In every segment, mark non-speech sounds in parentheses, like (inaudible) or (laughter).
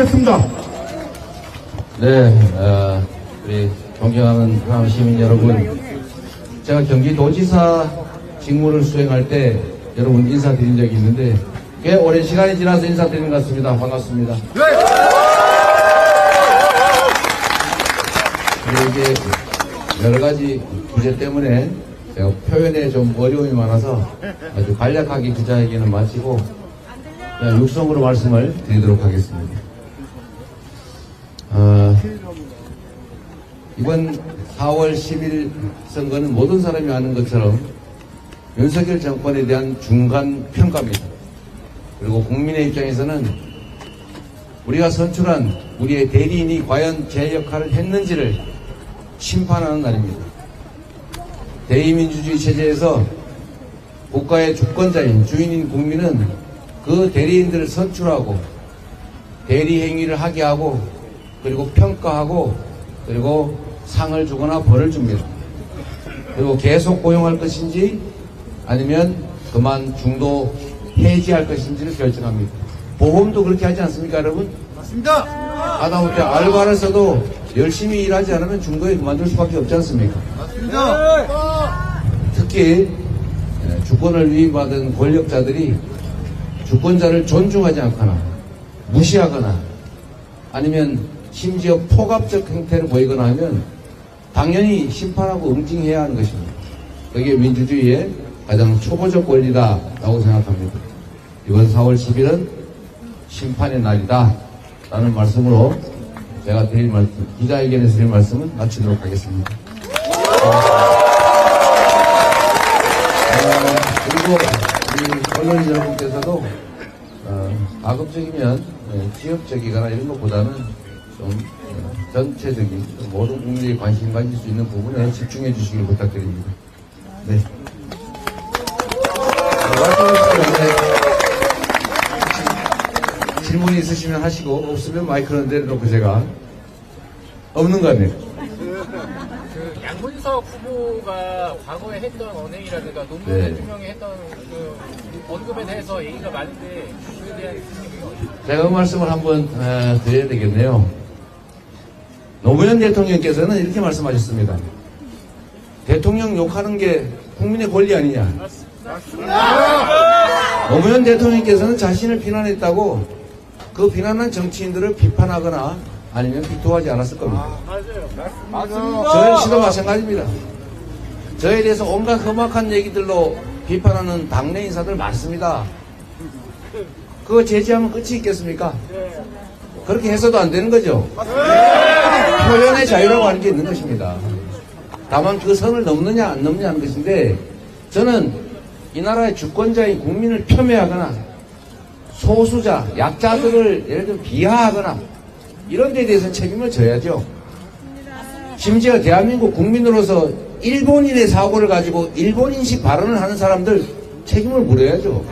받겠습니다. 네, 어, 우리 존경하는 포항 시민 여러분, 제가 경기도지사 직무를 수행할 때 여러분 인사드린 적이 있는데 꽤 오랜 시간이 지나서 인사드리는 것 같습니다. 반갑습니다. 그리고 이제 여러 가지 주제 때문에 제가 표현에 좀 어려움이 많아서 아주 간략하게 기자회견을 마치고 그냥 육성으로 말씀을 드리도록 하겠습니다. 어, 이번 4월 10일 선거는 모든 사람이 아는 것처럼 윤석열 정권에 대한 중간 평가입니다. 그리고 국민의 입장에서는 우리가 선출한 우리의 대리인이 과연 제 역할을 했는지를 심판하는 날입니다. 대의민주주의 체제에서 국가의 주권자인 주인인 국민은 그 대리인들을 선출하고 대리 행위를 하게 하고 그리고 평가하고 그리고 상을 주거나 벌을 줍니다. 그리고 계속 고용할 것인지 아니면 그만 중도 해지할 것인지를 결정합니다. 보험도 그렇게 하지 않습니까, 여러분? 맞습니다. 하다못해 알바를 써도 열심히 일하지 않으면 중도에 그만둘 수밖에 없지 않습니까? 맞습니다. 특히 예, 주권을 위임받은 권력자들이 주권자를 존중하지 않거나 무시하거나 아니면 심지어 포갑적 행태를 보이거나 하면 당연히 심판하고 응징해야 하는 것입니다. 그게 민주주의의 가장 초보적 권리다라고 생각합니다. 이번 4월 10일은 심판의 날이다 라는 말씀으로 제가 드릴 말씀, 기자회견에서 드릴 말씀은 마치도록 하겠습니다. 어, 그리고 우리 언론 여러분께서도 어, 가급적이면 어, 지역적이거나 이런 것보다는 좀 어, 전체적인 모든 국민들이 관심 가질 수 있는 부분에 집중해 주시길 부탁드립니다. 네. 질문이 있으시면 하시고 없으면 마이크는 내려놓고 제가 없는 거 아니에요? 그 양문석 후보가 과거에 했던 언행이라든가 노무현 네. 대통령이 했던 그 언급에 대해서 얘기가 많은데 그에 대한? 제가 그 말씀을 한번 어, 드려야 되겠네요. 노무현 대통령께서는 이렇게 말씀하셨습니다. 대통령 욕하는 게 국민의 권리 아니냐. 노무현 대통령께서는 자신을 비난했다고 그 비난한 정치인들을 비판하거나 아니면 비토하지 않았을 겁니다. 저희 씨도 마찬가지입니다. 저에 대해서 온갖 험악한 얘기들로 비판하는 당내 인사들 많습니다. 그거 제지하면 끝이 있겠습니까? 그렇게 해서도 안 되는 거죠. 표현의 자유라고 하는 게 있는 것입니다. 다만 그 선을 넘느냐 안 넘느냐 하는 것인데 저는 이 나라의 주권자인 국민을 폄훼하거나 소수자, 약자들을 예를 들어 비하하거나 이런 데에 대해서 책임을 져야죠. 심지어 대한민국 국민으로서 일본인의 사고를 가지고 일본인식 발언을 하는 사람들 책임을 물어야죠.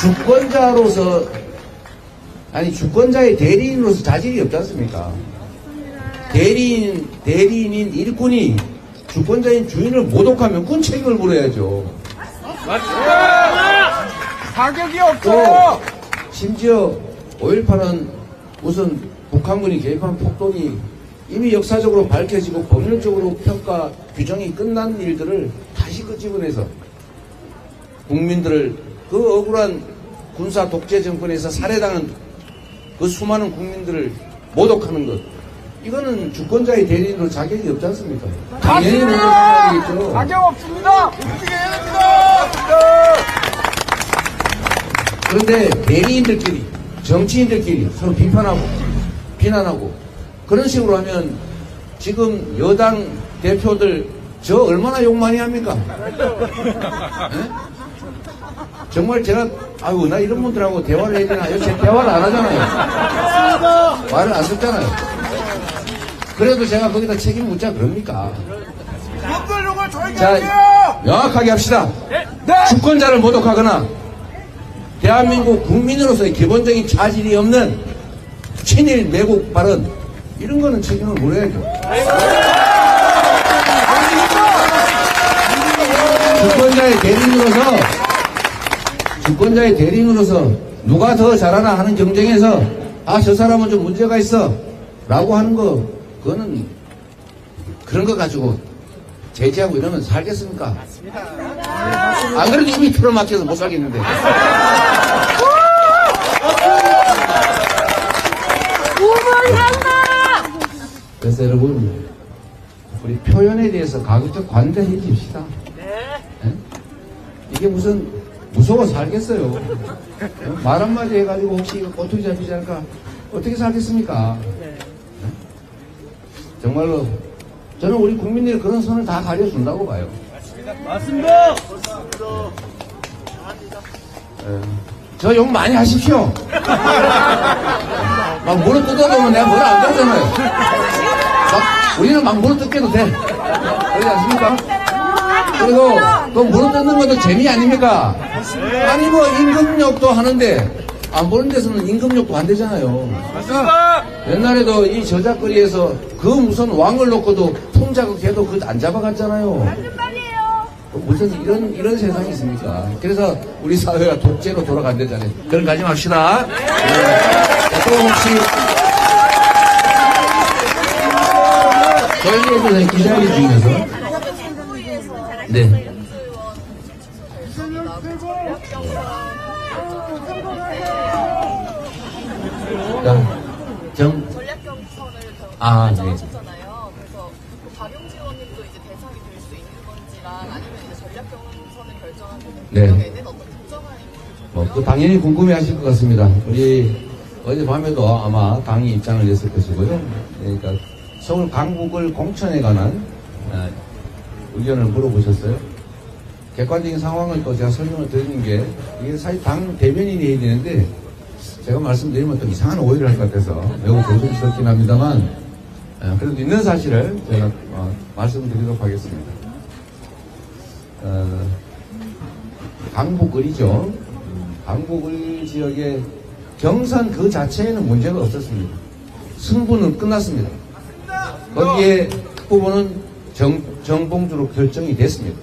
주권자로서 아니 주권자의 대리인으로서 자질이 없지 않습니까? 대리인 대리인인 일꾼이 주권자인 주인을 모독하면 그건 책임을 물어야죠. 가격이 또 없어요. 심지어 5.18은 우선 북한군이 개입한 폭동이 이미 역사적으로 밝혀지고 법률적으로 평가 규정이 끝난 일들을 다시 끄집어내서 국민들을 그 억울한 군사 독재 정권에서 살해당한 그 수많은 국민들을 모독하는 것 이거는 주권자의 대리인으로 자격이 없지 않습니까? 당연히 모독해야겠죠. 가격 없습니다. 움직여야 됩니다. 그런데 대리인들끼리 정치인들끼리 서로 비판하고 비난하고 그런 식으로 하면 지금 여당 대표들 저 얼마나 욕 많이 합니까? 예? 정말 제가 아유 나 이런 분들하고 대화를 해야 되나 요새 대화를 안 하잖아요 말을 안 듣잖아요 그래도 제가 거기다 책임 묻자 그럽니까 자. 명확하게 합시다 네. 주권자를 모독하거나 대한민국 국민으로서의 기본적인 자질이 없는 친일 매국 발언 이런 거는 책임을 물어야죠. 주권자의 대리인으로서 주권자의 대리인으로서 누가 더 잘하나 하는 경쟁에서 아 저 사람은 좀 문제가 있어 라고 하는 거 그거는 그런 거 가지고 제지하고 이러면 살겠습니까? 안 그래도 이미 틀어막혀서 못 살겠는데. 그래서 여러분 우리 표현에 대해서 가급적 관대해 줍시다. 예? 이게 무슨 무서워 살겠어요 어? 말 한마디 해가지고 혹시 이거 꼬투리 잡히지 않을까 어떻게 살겠습니까 예? 정말로 저는 우리 국민들이 그런 선을 다 가려준다고 봐요 맞습니다. 저 욕 많이 하십시오. (laughs) 막 물어 뜯어보면 내가 뭐라 안 그러잖아요. 막 우리는 막 물어 뜯겨도 돼. 그러지 않습니까? 그리고 그 물어 뜯는 것도 재미 아닙니까? 아니 뭐 임금욕도 하는데 안 보는 데서는 임금욕도 안 되잖아요. 맞습니다. 옛날에도 이 저작거리에서 그 무슨 왕을 놓고도 통자극해도 그 안 잡아갔잖아요. 무슨 이런 이런 세상이 있습니까? 그래서 우리 사회가 독재로 돌아간다잖아요. 그런 거 하지 맙시다. 네. 자, 또 혹시 저희에 대해서 기자회견 중에서 네. 자, 정 전략 경선을 아, 네. 결정하셨잖아요. 그래서 그 박용진 의원님도 이제 대상이 될 수 있는 건지랑 아니면 이제 전략 경선을 결정하는 네. 경우에는 어떤 특정한 인물을 뭐, 그 당연히 궁금해 하실 것 같습니다. 우리 어젯밤에도 아마 당이 입장을 냈을 것이고요. 그러니까 서울 강북을 공천에 관한 어, 의견을 물어보셨어요. 객관적인 상황을 또 제가 설명을 드리는 게 이게 사실 당 대변인이 해야 되는데 제가 말씀드리면 또 이상한 오해를 할 것 같아서 매우 조심스럽긴 합니다만 어, 그래도 있는 사실을 제가 어, 말씀드리도록 하겠습니다. 어, 강북을이죠. 강북을 지역의 경선 그 자체에는 문제가 없었습니다. 승부는 끝났습니다. 거기에 후보는 정, 정봉주로 결정이 됐습니다.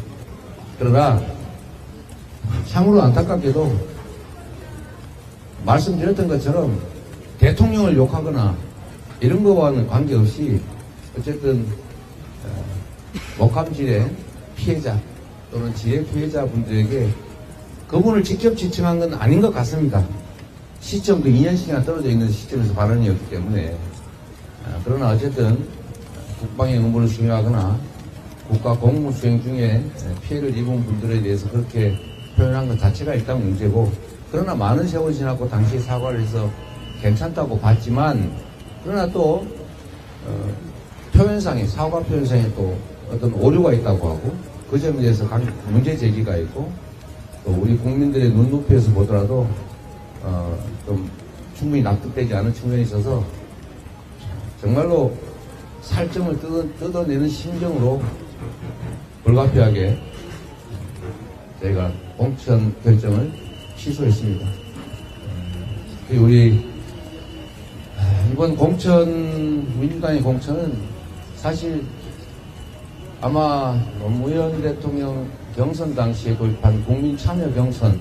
그러나 참으로 안타깝게도 말씀드렸던 것처럼 대통령을 욕하거나 이런 거와는 관계없이 어쨌든 어, 목함질의 피해자 또는 지혜 피해자분들에게 그분을 직접 지칭한 건 아닌 것 같습니다. 시점도 2년씩이나 떨어져 있는 시점에서 발언이었기 때문에 아, 그러나 어쨌든 국방의 의무를 수행하거나 국가 공무 수행 중에 피해를 입은 분들에 대해서 그렇게 표현한 것 자체가 일단 문제고 그러나 많은 세월이 지났고 당시에 사과를 해서 괜찮다고 봤지만 그러나 또 어, 표현상에 사과 표현상에 또 어떤 오류가 있다고 하고 그 점에 대해서 강- 문제 제기가 있고 또 우리 국민들의 눈높이에서 보더라도 어, 좀 충분히 납득되지 않은 측면이 있어서 정말로 살점을 뜯어, 뜯어 내는 심정으로 불가피하게 저희가 공천 결정을 취소했습니다. 우리 아, 이번 공천 민주당의 공천은 사실 아마 노무현 대통령 경선 당시에 도입한 국민 참여 경선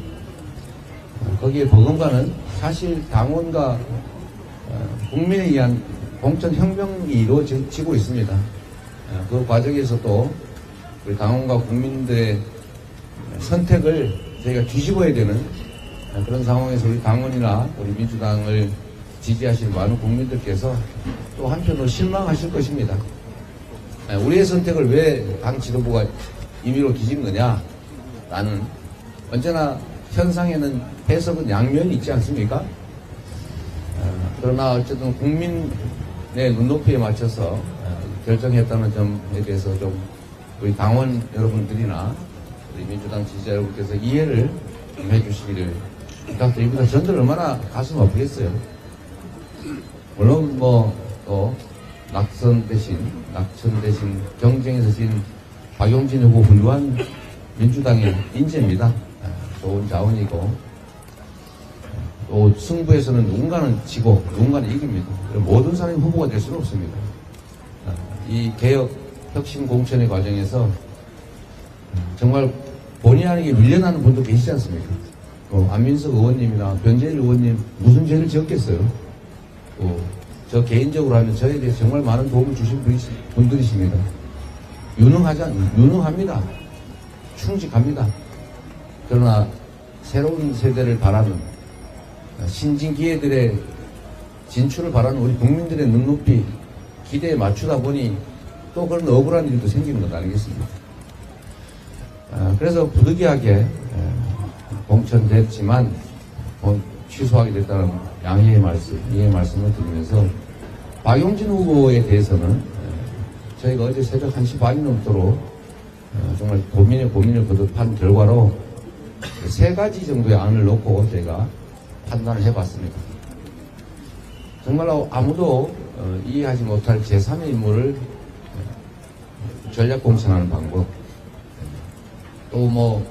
거기에 버금가는 사실 당원과 어, 국민에 의한 공천 혁명이 이루어지고 있습니다. 어, 그 과정에서 또 우리 당원과 국민들의 선택을 저희가 뒤집어야 되는 어, 그런 상황에서 우리 당원이나 우리 민주당을 지지하시는 많은 국민들께서 또 한편으로 실망하실 것입니다. 에, 우리의 선택을 왜 당 지도부가 임의로 뒤진 거냐? 라는 언제나 현상에는 해석은 양면이 있지 않습니까? 어, 그러나 어쨌든 국민 의 눈높이에 맞춰서 어, 결정했다는 점에 대해서 좀 우리 당원 여러분들이나 우리 민주당 지지자 여러분께서 이해를 좀 해주시기를 부탁드립니다. 저들 얼마나 가슴 아프겠어요. 물론 뭐또 낙선 대신 낙천 대신 경쟁에서 진 박용진 후보 훌륭한 민주당의 인재입니다. 아, 좋은 자원이고 또 승부에서는 누군가는 지고 누군가는 이깁니다. 모든 사람이 후보가 될 수는 없습니다. 아, 이 개혁 혁신 공천의 과정에서 정말 본의 아니게 밀려나는 분도 계시지 않습니까? 어, 안민석 의원님이나 변재일 의원님 무슨 죄를 지었겠어요? 어, 저 개인적으로 하면 저에 대해 정말 많은 도움을 주신 분들이십니다. 유능하지 않, 유능합니다. 충직합니다. 그러나 새로운 세대를 바라는 신진 기회들의 진출을 바라는 우리 국민들의 눈높이 기대에 맞추다 보니 또 그런 억울한 일도 생기는 것 아니겠습니까? 아, 그래서 부득이하게 에, 공천됐지만 어, 취소하게 됐다는 양해의 말씀, 이해의 말씀을 드리면서 박용진 후보에 대해서는 에, 저희가 어제 새벽 1시 반이 넘도록 어, 정말 고민에 고민을 거듭한 결과로 세 가지 정도의 안을 놓고 저희가 판단을 해봤습니다. 정말로 아무도 어, 이해하지 못할 제3의 인물을 어, 전략 공천하는 방법, 또 뭐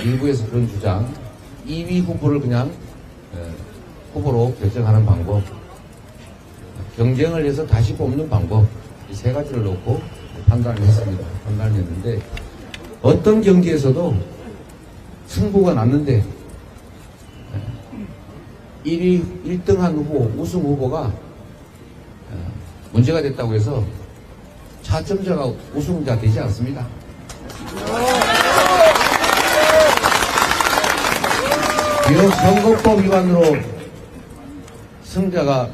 일부에서 그런 주장, 2위 후보를 그냥 어, 후보로 결정하는 방법, 경쟁을 해서 다시 뽑는 방법, 이 세 가지를 놓고 판단을 했습니다. 판단을 했는데 어떤 경기에서도 승부가 났는데 1위 1등한 후보, 우승 후보가 어, 문제가 됐다고 해서 차점자가 우승자 되지 않습니다. 비록 선거법 위반으로 승자가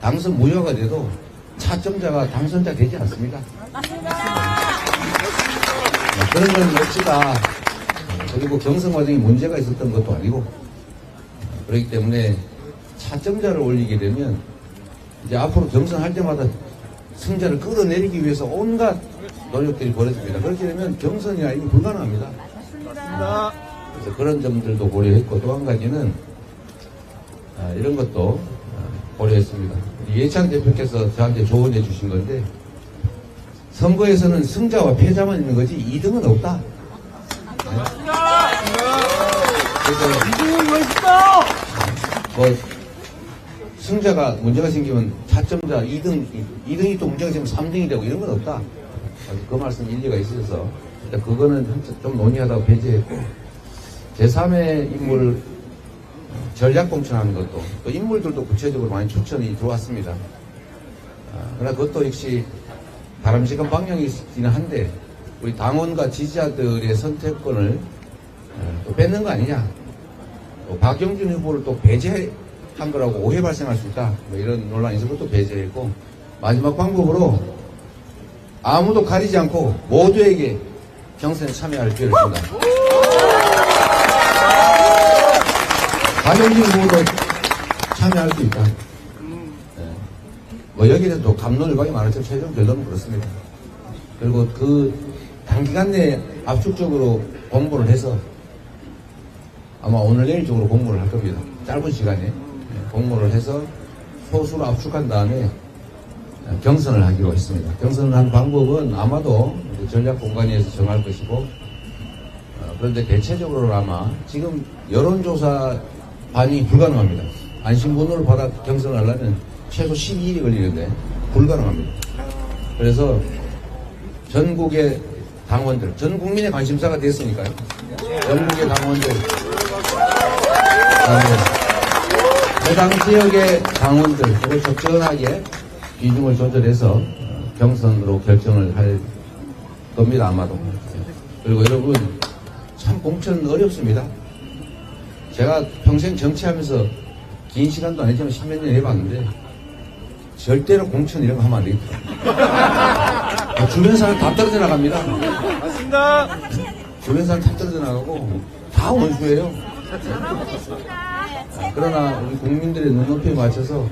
당선 무효가 돼도 차점자가 당선자 되지 않습니다. 네, 그런 건 몫이다. 그리고 경선 과정에 문제가 있었던 것도 아니고 그렇기 때문에 차점자를 올리게 되면 이제 앞으로 경선할 때마다 승자를 끌어내리기 위해서 온갖 노력들이 벌어집니다. 그렇게 되면 경선이 아니면 불가능합니다. 그래서 그런 점들도 고려했고 또 한 가지는 아, 이런 것도 아, 고려했습니다. 예찬 대표께서 저한테 조언해 주신 건데 선거에서는 승자와 패자만 있는 거지 2등은 없다. 네. 그래서 이승훈 멋있다! 뭐 승자가 문제가 생기면 차점자 2등 2등이 또 문제가 생기면 3등이 되고 이런 건 없다. 그 말씀 일리가 일단 그거는 좀 논의하다가 배제했고 제3의 인물 전략 공천하는 것도 또 인물들도 구체적으로 많이 추천이 들어왔습니다. 아, 그러나 그것도 역시 바람직한 방향이 있기는 한데 우리 당원과 지지자들의 선택권을 어, 또 뺏는 거 아니냐. 또 박영준 후보를 또 배제한 거라고 오해 발생할 수 있다. 뭐 이런 논란이 있어서 또 배제했고 마지막 방법으로 아무도 가리지 않고 모두에게 경선에 참여할 기회를 준다. 박영준 후보도 참여할 수 있다. 네. 뭐 대해서 또 감론을박이 많았지만 최종 결론은 그렇습니다. 그리고 그 단기간 내에 압축적으로 공모를 해서 아마 오늘 내일 쪽으로 공모를 할 겁니다. 짧은 시간에 네, 공모를 해서 소수로 압축한 다음에 어, 경선을 하기로 했습니다. 경선을 한 방법은 아마도 전략 공간에서 정할 것이고 어, 그런데 대체적으로 아마 지금 여론조사 반영이 불가능합니다. 안심번호를 받아 경선을 하려면 최소 12일이 걸리는데 불가능합니다. 그래서 전국의 당원들, 전 국민의 관심사가 됐으니까요. 전국의 당원들, 해당 지역의 당원들, 그걸 적절하게 비중을 조절해서 어, 경선으로 결정을 할 겁니다, 아마도. 그리고 여러분, 참 공천 어렵습니다. 제가 평생 정치하면서 긴 시간도 아니지만 십몇 년 해봤는데 절대로 공천 이런 거 하면 안 되겠더라고요. 주변 사람 다 떨어져 나갑니다. 맞습니다! 주변 사람 다 떨어져 나가고 다 원수예요. 그러나 우리 국민들의 눈높이에 맞춰서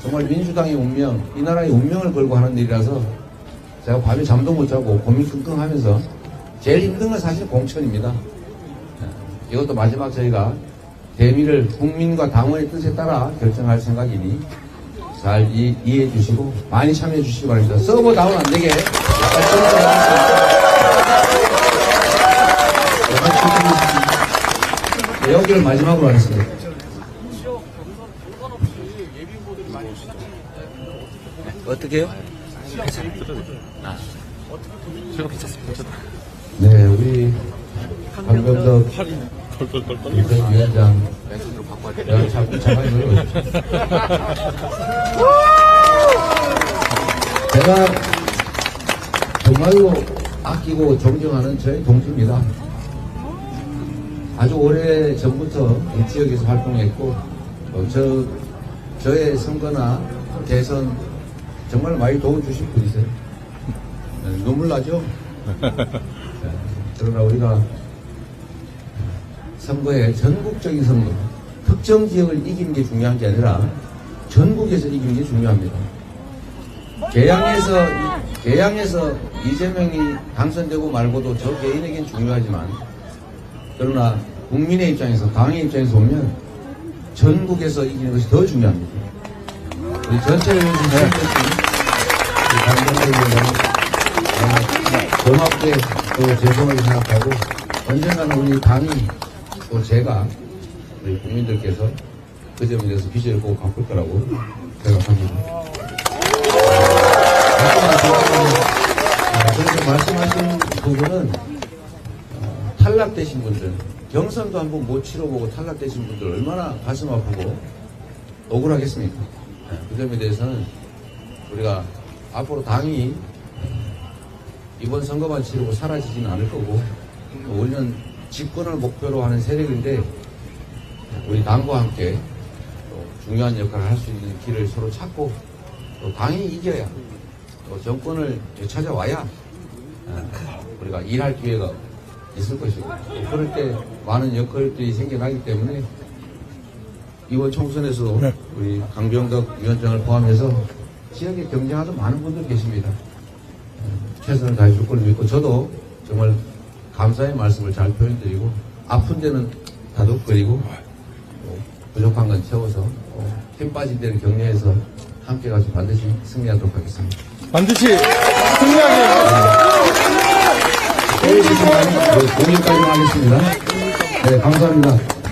정말 민주당의 운명, 이 나라의 운명을 걸고 하는 일이라서 제가 밤에 잠도 못 자고 고민 끙끙 하면서 제일 힘든 건 사실 공천입니다. 이것도 마지막 저희가 대미를 국민과 당원의 뜻에 따라 결정할 생각이니 잘 이, 해해 주시고 많이 참여해 주시기 바랍니다. 서버 다운 안 되게 여기를 마지막으로 하겠습니다. 어떻게요? 네, 우리 강병덕 위원장 제가 정말로 아끼고 존경하는 저희 동지입니다. 아주 오래 전부터 이 지역에서 활동했고 어, 저 저의 선거나 대선 정말 많이 도와주신 분이세요. 네, 눈물 나죠? 네, 그러나 우리가 선거에 전국적인 선거, 특정 지역을 이기는 게 중요한 게 아니라 전국에서 이기는 게 중요합니다. 개항에서 개항에서 이재명이 당선되고 말고도 저 개인에겐 중요하지만 그러나 국민의 입장에서 당의 입장에서 보면 전국에서 이기는 것이 더 중요합니다. 우리 전체를 위해서 당선되는 고맙게 또 죄송하게 생각하고 언젠가는 우리 당이 또 제가 우리 국민들께서 그 점에 대해서 빚을 꼭 갚을 거라고 생각합니다. 그렇게 말씀하신 부분은 어, 탈락되신 분들, 경선도 한번 못 치러보고 탈락되신 분들 얼마나 가슴 아프고 억울하겠습니까? 네, 그 점에 대해서는 우리가 앞으로 당이 이번 선거만 치르고 사라지지는 않을 거고 또 우리는 집권을 목표로 하는 세력인데 우리 당과 함께 또 중요한 역할을 할 수 있는 길을 서로 찾고 또 당이 이겨야 또 정권을 찾아와야 어, 우리가 일할 기회가 있을 것이고 또 그럴 때 많은 여건들이 생겨나기 때문에 이번 총선에서 우리 강병덕 위원장을 포함해서 지역에 경쟁하는 많은 분들 계십니다. 어, 최선을 다해 줄 걸 믿고 저도 정말 감사의 말씀을 잘 표현드리고 아픈 데는 다독거리고 또 부족한 건 채워서 또힘 빠진 데는 격려해서 함께 가서 반드시 승리하도록 하겠습니다. 반드시 승리하 게 내일 시간에 공일까지 하겠습니다. 네, 감사합니다.